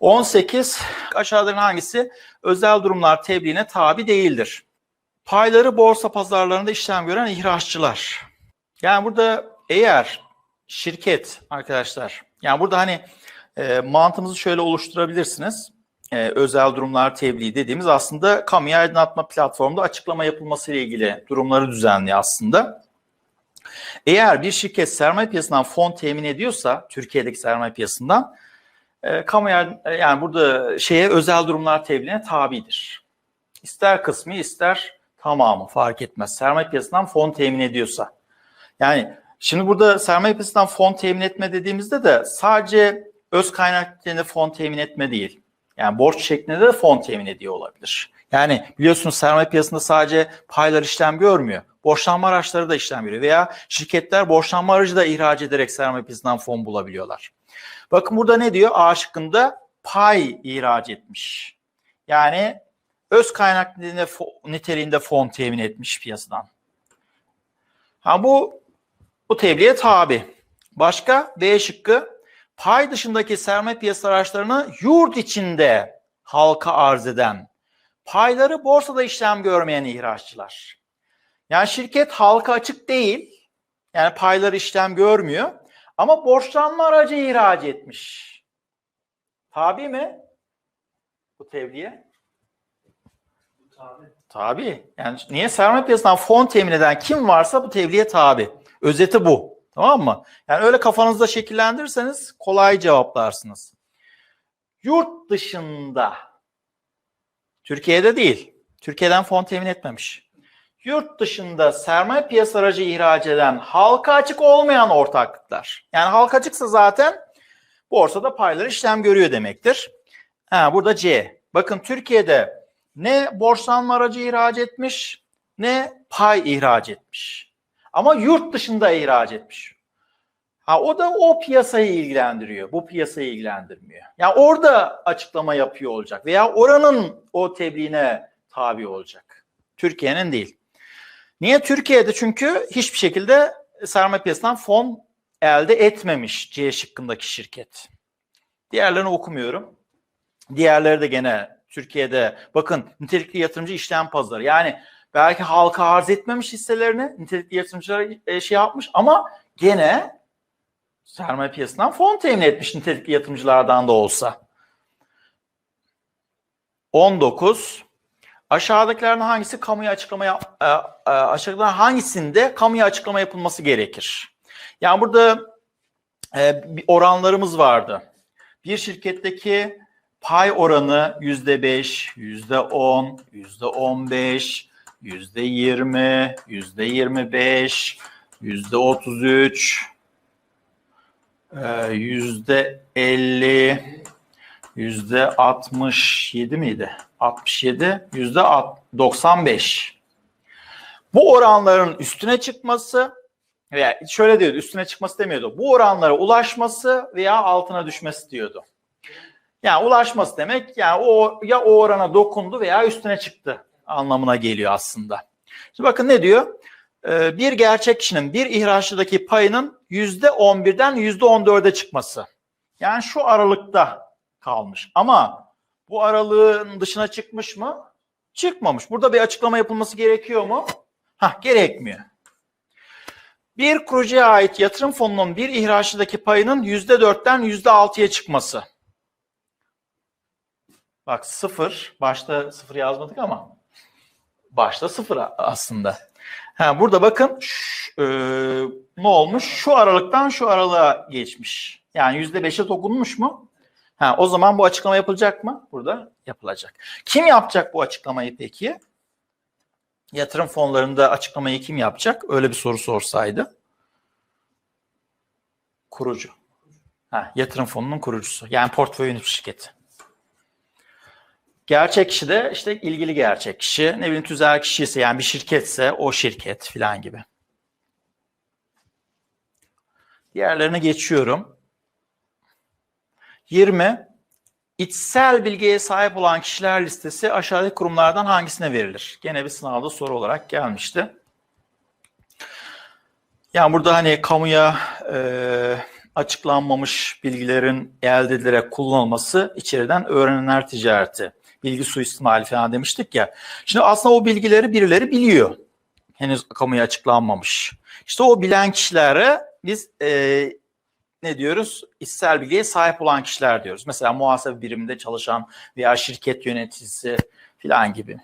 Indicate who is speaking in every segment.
Speaker 1: 18 aşağıdakilerin hangisi özel durumlar tebliğine tabi değildir? Payları borsa pazarlarında işlem gören ihraççılar. Yani burada eğer şirket arkadaşlar yani burada hani e, mantığımızı şöyle oluşturabilirsiniz. E, özel durumlar tebliği dediğimiz aslında kamuya aydınlatma platformunda açıklama yapılması ile ilgili durumları düzenliyor aslında. Eğer bir şirket sermaye piyasasından fon temin ediyorsa Türkiye'deki sermaye piyasasından e, kamuya yani burada şeye özel durumlar tebliğine tabidir. İster kısmı ister tamamı fark etmez. Sermaye piyasasından fon temin ediyorsa. Yani şimdi burada sermaye piyasasından fon temin etme dediğimizde de sadece öz kaynaklarını fon temin etme değil. Yani borç şeklinde de fon temin ediyor olabilir. Yani biliyorsunuz sermaye piyasasında sadece paylar işlem görmüyor. Borçlanma araçları da işlem görüyor. Veya şirketler borçlanma aracı da ihraç ederek sermaye piyasasından fon bulabiliyorlar. Bakın burada ne diyor? A şıkkında pay ihraç etmiş. Yani öz kaynak niteliğinde fon temin etmiş piyasadan. Ha bu bu tebliğe tabi. Başka B şıkkı pay dışındaki sermaye piyasası araçlarını yurt içinde halka arz eden, payları borsada işlem görmeyen ihraççılar. Yani şirket halka açık değil, yani payları işlem görmüyor ama borçlanma aracı ihraç etmiş. Tabi mi bu tebliğe?
Speaker 2: Tabii.
Speaker 1: Tabi. Yani niye sermaye piyasasından fon temin eden kim varsa bu tebliğe tabi. Özeti bu. Tamam mı? Yani öyle kafanızda şekillendirirseniz kolay cevaplarsınız. Yurt dışında Türkiye'de değil. Türkiye'den fon temin etmemiş. Yurt dışında sermaye piyasa aracı ihraç eden halka açık olmayan ortaklıklar. Yani halka açıksa zaten borsada payları işlem görüyor demektir. Ha, burada C. Bakın Türkiye'de ne borçlanma aracı ihraç etmiş ne pay ihraç etmiş. Ama yurt dışında ihraç etmiş. Ha o da o piyasayı ilgilendiriyor. Bu piyasayı ilgilendirmiyor. Yani orada açıklama yapıyor olacak veya oranın o tebliğine tabi olacak. Türkiye'nin değil. Niye Türkiye'de? Çünkü hiçbir şekilde sermaye piyasasından fon elde etmemiş C şıkkındaki şirket. Diğerlerini okumuyorum. Diğerleri de gene Türkiye'de bakın nitelikli yatırımcı işlem pazarı. Yani belki halka arz etmemiş hisselerini nitelikli yatırımcılara şey yapmış ama gene sermaye piyasasından fon temin etmiş nitelikli yatırımcılardan da olsa. 19. Aşağıdakilerden hangisi kamuya açıklama yap, e, e, aşağıdakilerden hangisinde kamuya açıklama yapılması gerekir? Yani burada e, bir oranlarımız vardı. Bir şirketteki pay oranı yüzde beş, yüzde on, yüzde on beş, yüzde yirmi, yüzde yirmi beş, yüzde otuz üç, yüzde elli, yüzde altmış yedi miydi? 67, yüzde 95. Bu oranların üstüne çıkması veya şöyle diyordu üstüne çıkması demiyordu. Bu oranlara ulaşması veya altına düşmesi diyordu. Yani ulaşması demek yani o ya o orana dokundu veya üstüne çıktı anlamına geliyor aslında. Şimdi bakın ne diyor? Ee, bir gerçek kişinin bir ihraççıdaki payının yüzde on birden yüzde on dörde çıkması. Yani şu aralıkta kalmış. Ama bu aralığın dışına çıkmış mı? Çıkmamış. Burada bir açıklama yapılması gerekiyor mu? Hah gerekmiyor. Bir kurucuya ait yatırım fonunun bir ihraççıdaki payının yüzde dörtten yüzde altıya çıkması. Bak sıfır. Başta sıfır yazmadık ama başta sıfır aslında. Ha, burada bakın şu, e, ne olmuş? Şu aralıktan şu aralığa geçmiş. Yani yüzde beşe dokunmuş mu? Ha, o zaman bu açıklama yapılacak mı? Burada yapılacak. Kim yapacak bu açıklamayı peki? Yatırım fonlarında açıklamayı kim yapacak? Öyle bir soru sorsaydı. Kurucu. Ha, yatırım fonunun kurucusu. Yani portföy yönetim şirketi. Gerçek kişi de işte ilgili gerçek kişi. Ne bileyim tüzel kişi ise yani bir şirketse o şirket filan gibi. Diğerlerine geçiyorum. 20. İçsel bilgiye sahip olan kişiler listesi aşağıdaki kurumlardan hangisine verilir? Gene bir sınavda soru olarak gelmişti. Yani burada hani kamuya e, açıklanmamış bilgilerin elde edilerek kullanılması içeriden öğrenenler ticareti, bilgi suistimali falan demiştik ya. Şimdi aslında o bilgileri birileri biliyor. Henüz kamuya açıklanmamış. İşte o bilen kişilere biz e, ne diyoruz? İşsel bilgiye sahip olan kişiler diyoruz. Mesela muhasebe biriminde çalışan veya şirket yöneticisi falan gibi.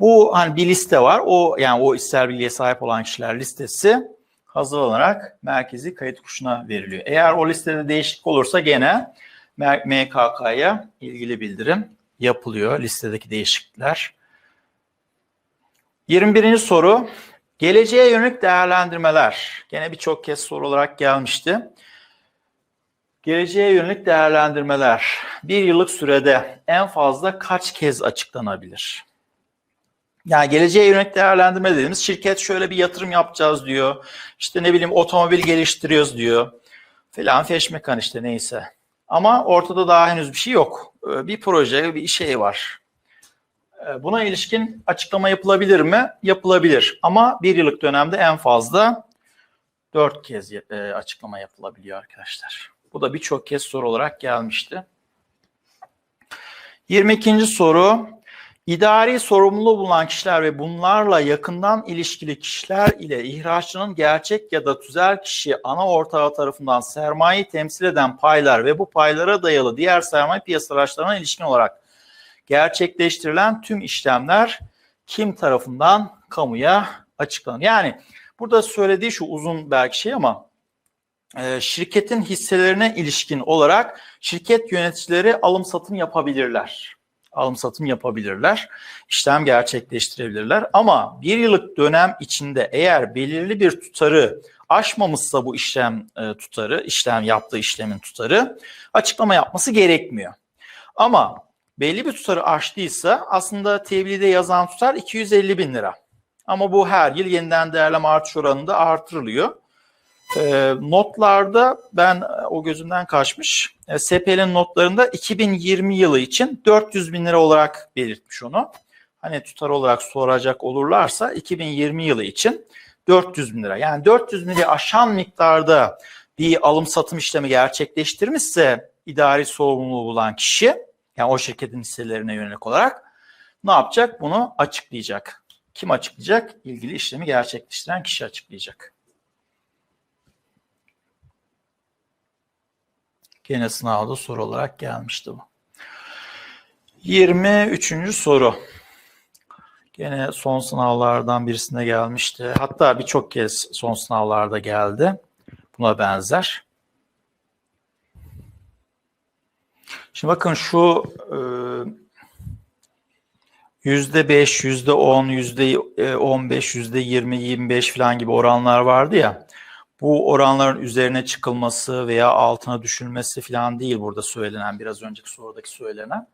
Speaker 1: Bu hani bir liste var. O yani o işsel bilgiye sahip olan kişiler listesi hazırlanarak merkezi kayıt kuşuna veriliyor. Eğer o listede değişiklik olursa gene MKK'ya ilgili bildirim yapılıyor listedeki değişiklikler. 21. soru. Geleceğe yönelik değerlendirmeler. Gene birçok kez soru olarak gelmişti. Geleceğe yönelik değerlendirmeler bir yıllık sürede en fazla kaç kez açıklanabilir? Yani geleceğe yönelik değerlendirme dediğimiz şirket şöyle bir yatırım yapacağız diyor. İşte ne bileyim otomobil geliştiriyoruz diyor. Filan feşmekan işte neyse. Ama ortada daha henüz bir şey yok. Bir proje, bir şey var. Buna ilişkin açıklama yapılabilir mi? Yapılabilir. Ama bir yıllık dönemde en fazla dört kez açıklama yapılabiliyor arkadaşlar. Bu da birçok kez soru olarak gelmişti. 22. soru. İdari sorumluluğu bulunan kişiler ve bunlarla yakından ilişkili kişiler ile ihraççının gerçek ya da tüzel kişi ana ortağı tarafından sermayeyi temsil eden paylar ve bu paylara dayalı diğer sermaye piyasa araçlarına ilişkin olarak gerçekleştirilen tüm işlemler kim tarafından kamuya açıklanır? Yani burada söylediği şu uzun belki şey ama e, şirketin hisselerine ilişkin olarak şirket yöneticileri alım satım yapabilirler. Alım satım yapabilirler, işlem gerçekleştirebilirler. Ama bir yıllık dönem içinde eğer belirli bir tutarı aşmamışsa bu işlem e, tutarı, işlem yaptığı işlemin tutarı açıklama yapması gerekmiyor. Ama belli bir tutarı aştıysa aslında tebliğde yazan tutar 250 bin lira. Ama bu her yıl yeniden değerleme artış oranında artırılıyor. E, notlarda ben o gözümden kaçmış. E, SPL'nin notlarında 2020 yılı için 400 bin lira olarak belirtmiş onu. Hani tutar olarak soracak olurlarsa 2020 yılı için 400 bin lira. Yani 400 bin lirayı aşan miktarda bir alım satım işlemi gerçekleştirmişse idari sorumluluğu bulan kişi yani o şirketin hisselerine yönelik olarak ne yapacak? Bunu açıklayacak. Kim açıklayacak? İlgili işlemi gerçekleştiren kişi açıklayacak. Gene sınavda soru olarak gelmişti bu. 23. soru. Gene son sınavlardan birisine gelmişti. Hatta birçok kez son sınavlarda geldi. Buna benzer. Şimdi bakın şu yüzde beş, yüzde on, yüzde on beş, yüzde yirmi, yirmi beş falan gibi oranlar vardı ya. Bu oranların üzerine çıkılması veya altına düşülmesi falan değil burada söylenen, biraz önceki sorudaki söylenen.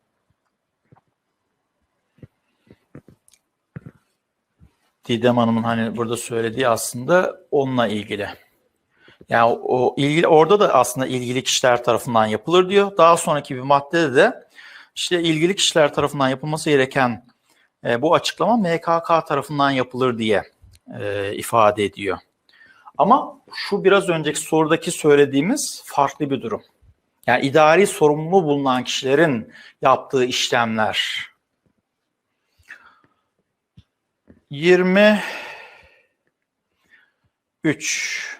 Speaker 1: Didem Hanım'ın hani burada söylediği aslında onunla ilgili. Yani o ilgili orada da aslında ilgili kişiler tarafından yapılır diyor. Daha sonraki bir maddede de işte ilgili kişiler tarafından yapılması gereken e, bu açıklama MKK tarafından yapılır diye e, ifade ediyor. Ama şu biraz önceki sorudaki söylediğimiz farklı bir durum. Yani idari sorumlu bulunan kişilerin yaptığı işlemler. 23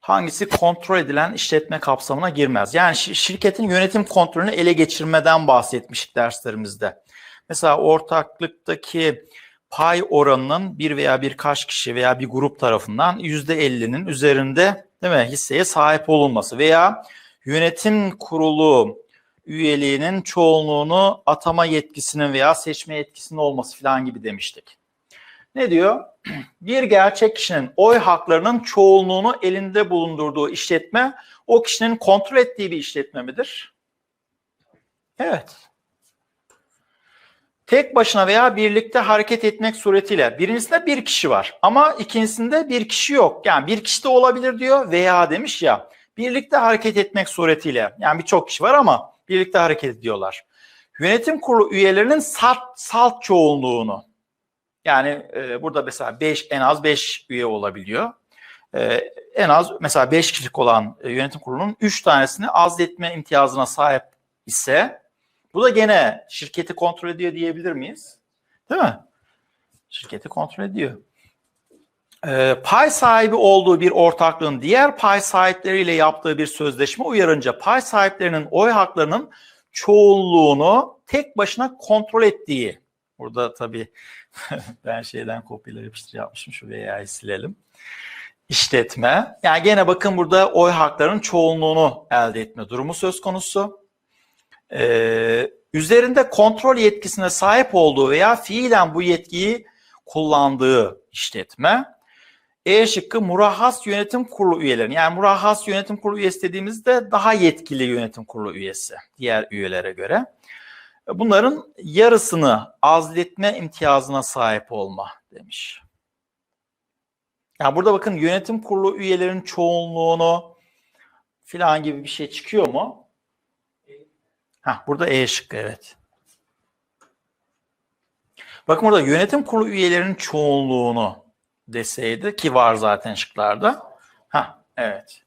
Speaker 1: hangisi kontrol edilen işletme kapsamına girmez? Yani şirketin yönetim kontrolünü ele geçirmeden bahsetmiştik derslerimizde. Mesela ortaklıktaki pay oranının bir veya birkaç kişi veya bir grup tarafından %50'nin üzerinde değil mi hisseye sahip olunması veya yönetim kurulu üyeliğinin çoğunluğunu atama yetkisinin veya seçme yetkisinin olması falan gibi demiştik. Ne diyor? Bir gerçek kişinin oy haklarının çoğunluğunu elinde bulundurduğu işletme o kişinin kontrol ettiği bir işletme midir? Evet. Tek başına veya birlikte hareket etmek suretiyle birincisinde bir kişi var ama ikincisinde bir kişi yok. Yani bir kişi de olabilir diyor veya demiş ya birlikte hareket etmek suretiyle yani birçok kişi var ama birlikte hareket ediyorlar. Yönetim kurulu üyelerinin salt, salt çoğunluğunu yani e, burada mesela 5 en az 5 üye olabiliyor. E, en az mesela 5 kişilik olan e, yönetim kurulunun 3 tanesini azletme imtiyazına sahip ise bu da gene şirketi kontrol ediyor diyebilir miyiz? Değil mi? Şirketi kontrol ediyor. Ee, pay sahibi olduğu bir ortaklığın diğer pay sahipleriyle yaptığı bir sözleşme uyarınca pay sahiplerinin oy haklarının çoğunluğunu tek başına kontrol ettiği. Burada tabii ben şeyden kopyalar yapıştır yapmışım. Şu veya silelim. İşletme. Yani gene bakın burada oy haklarının çoğunluğunu elde etme durumu söz konusu. Ee, üzerinde kontrol yetkisine sahip olduğu veya fiilen bu yetkiyi kullandığı işletme. E şıkkı murahhas yönetim kurulu üyeleri. Yani murahhas yönetim kurulu üyesi dediğimizde daha yetkili yönetim kurulu üyesi diğer üyelere göre. Bunların yarısını azletme imtiyazına sahip olma demiş. Yani burada bakın yönetim kurulu üyelerin çoğunluğunu filan gibi bir şey çıkıyor mu? Ha burada E şıkkı evet. Bakın burada yönetim kurulu üyelerinin çoğunluğunu deseydi ki var zaten şıklarda. Ha evet.